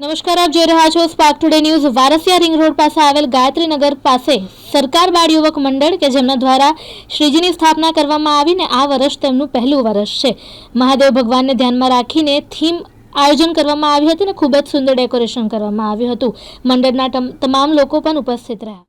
નમસ્કાર, આપ જોઈ રહ્યા છો spark today news Varasiya ring road પાસે આવેલ ગાયત્રીનગર પાસે સરકાર બાળ યુવક મંડળ કે જેમના દ્વારા શ્રીજીની સ્થાપના કરવામાં આવીને આ વર્ષ તેમનું પહેલું વર્ષ છે. મહાદેવ ભગવાનને ધ્યાનમાં રાખીને થીમ આયોજન કરવામાં આવ્યું હતું અને ખૂબ જ સુંદર ડેકોરેશન કરવામાં આવ્યું હતું. મંડળના તમ- તમામ લોકો પણ ઉપસ્થિત રહ્યા.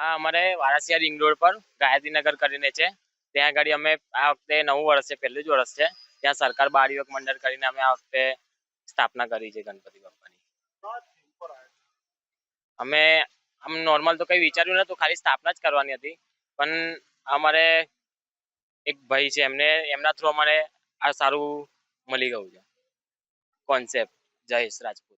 આ અમારે વારાસિયા રિંગ રોડ પર ગાયત્રીનગર કરીને છે. ત્યાં આગળ અમે આ વખતે નવું વર્ષ છે, પહેલું જ વર્ષ છે. ત્યાં સરકાર બાળ યુવક મંડળ કરીને અમે આ વખતે સ્થાપના કરી છે ગણપતિ બાપાની. અમે, આમ નોર્મલ તો કંઈ વિચાર્યું નતું, ખાલી સ્થાપના જ કરવાની હતી. પણ અમારે એક ભાઈ છે, એમને, એમના થ્રુ અમારે આ સારું મળી ગયું છે. કોન્સેપ્ટ જયેશ રાજપૂત.